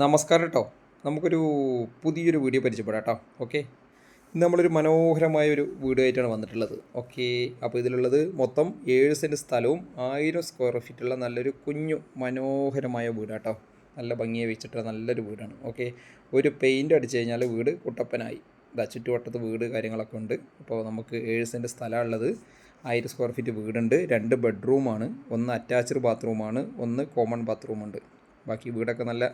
നമസ്കാരം കേട്ടോ നമുക്കൊരു പുതിയൊരു വീഡിയോ പരിചയപ്പെടാം കേട്ടോ ഓക്കെ? ഇന്ന് നമ്മളൊരു മനോഹരമായ ഒരു വീഡിയോ ആയിട്ടാണ് വന്നിട്ടുള്ളത്. ഓക്കെ? അപ്പോൾ ഇതിലുള്ളത് മൊത്തം ഏഴ് സെന്റ് സ്ഥലവും ആയിരം സ്ക്വയർ ഫീറ്റുള്ള നല്ലൊരു കുഞ്ഞു മനോഹരമായ വീടാട്ടോ. നല്ല ഭംഗിയെ വെച്ചിട്ടുള്ള നല്ലൊരു വീടാണ്. ഓക്കെ? ഒരു പെയിന്റ് അടിച്ചു കഴിഞ്ഞാൽ വീട് കുട്ടപ്പനായി. ഇതാ ചുറ്റുവട്ടത്ത് വീട് കാര്യങ്ങളൊക്കെ ഉണ്ട്. അപ്പോൾ നമുക്ക് ഏഴ് സെന്റ് സ്ഥലമുള്ളത് ആയിരം സ്ക്വയർ ഫീറ്റ് വീടുണ്ട്. രണ്ട് ബെഡ്റൂമാണ്. ഒന്ന് അറ്റാച്ച്ഡ് ബാത്റൂമാണ്. ഒന്ന് കോമൺ ബാത്റൂമുണ്ട്. ബാക്കി വീടൊക്കെ നല്ല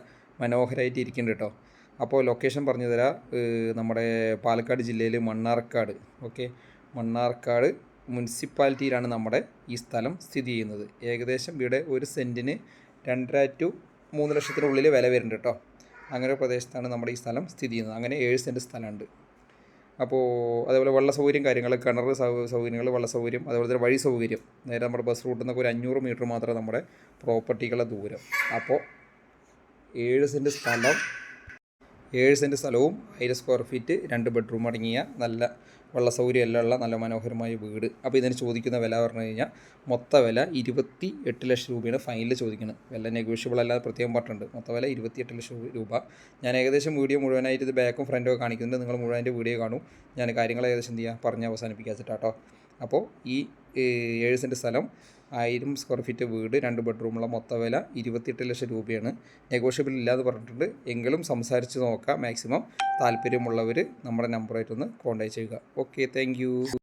മനോഹരമായിട്ട് ഇരിക്കുന്നുണ്ട് കേട്ടോ. അപ്പോൾ ലൊക്കേഷൻ പറഞ്ഞു തരാം നമ്മുടെ പാലക്കാട് ജില്ലയിൽ മണ്ണാർക്കാട്. ഓക്കെ. മണ്ണാർക്കാട് മുനിസിപ്പാലിറ്റിയിലാണ് നമ്മുടെ ഈ സ്ഥലം സ്ഥിതി ചെയ്യുന്നത്. ഏകദേശം ഇവിടെ ഒരു സെന്റിന് രണ്ടര ടു മൂന്ന് ലക്ഷത്തിനുള്ളിൽ വില വരുന്നുണ്ട് കേട്ടോ. അങ്ങനെ പ്രദേശത്താണ് നമ്മുടെ ഈ സ്ഥലം സ്ഥിതി ചെയ്യുന്നത്. അങ്ങനെ ഏഴ് സെന്റ് സ്ഥലമുണ്ട്. അപ്പോൾ അതേപോലെ വെള്ള സൗകര്യം കാര്യങ്ങൾ കിണർ സൗകര്യങ്ങൾ വെള്ള സൗകര്യം അതുപോലെ തന്നെ വഴി സൗകര്യം. നേരെ നമ്മുടെ ബസ് റൂട്ടിൽ നിന്നൊക്കെ ഒരു അഞ്ഞൂറ് മീറ്റർ മാത്രമേ നമ്മുടെ പ്രോപ്പർട്ടികളുടെ ദൂരം. അപ്പോൾ ഏഴ് സെന്റ് സ്ഥലം ഏഴ് സെന്റ് സ്ഥലവും ആയിരം സ്ക്വയർ ഫീറ്റ് രണ്ട് ബെഡ്റൂം അടങ്ങിയ നല്ല വെള്ള സൗകര്യം എല്ലാം ഉള്ള നല്ല മനോഹരമായ വീട്. അപ്പോൾ ഇതിന് ചോദിക്കുന്ന വില പറഞ്ഞു കഴിഞ്ഞാൽ മൊത്ത വില ഇരുപത്തി എട്ട് ലക്ഷം രൂപയാണ്. ഫൈനൽ ചോദിക്കുന്നത് വില നെഗോഷ്യബിൾ അല്ലാതെ പ്രത്യേകം പറഞ്ഞിട്ടുണ്ട്. മൊത്ത വില ഇരുപത്തിയെട്ട് ലക്ഷം രൂപ. ഞാൻ ഏകദേശം വീഡിയോ മുഴുവനായിട്ട് ഇത് ബാക്കും ഫ്രണ്ടും ഒക്കെ കാണിക്കുന്നുണ്ട്. നിങ്ങൾ മുഴുവന്റെ വീഡിയോ കാണും. ഞാൻ കാര്യങ്ങൾ ഏകദേശം എന്ത് ചെയ്യുക പറഞ്ഞ് അവസാനിപ്പിക്കാച്ചിട്ടാട്ടോ അപ്പോൾ ഈ ഏഴ് സെന്റ് സ്ഥലം ആയിരം സ്ക്വയർ ഫീറ്റ് വീട് രണ്ട് ബെഡ്റൂമുള്ള മൊത്ത വില ഇരുപത്തിയെട്ട് ലക്ഷം രൂപയാണ്. നെഗോഷ്യബിൾ ഇല്ലാതെ പറഞ്ഞിട്ടുണ്ട്. എങ്കിലും സംസാരിച്ച് നോക്കാം. മാക്സിമം താല്പര്യമുള്ളവർ നമ്മുടെ നമ്പറായിട്ടൊന്ന് കോൺടാക്ട് ചെയ്യുക. Okay thank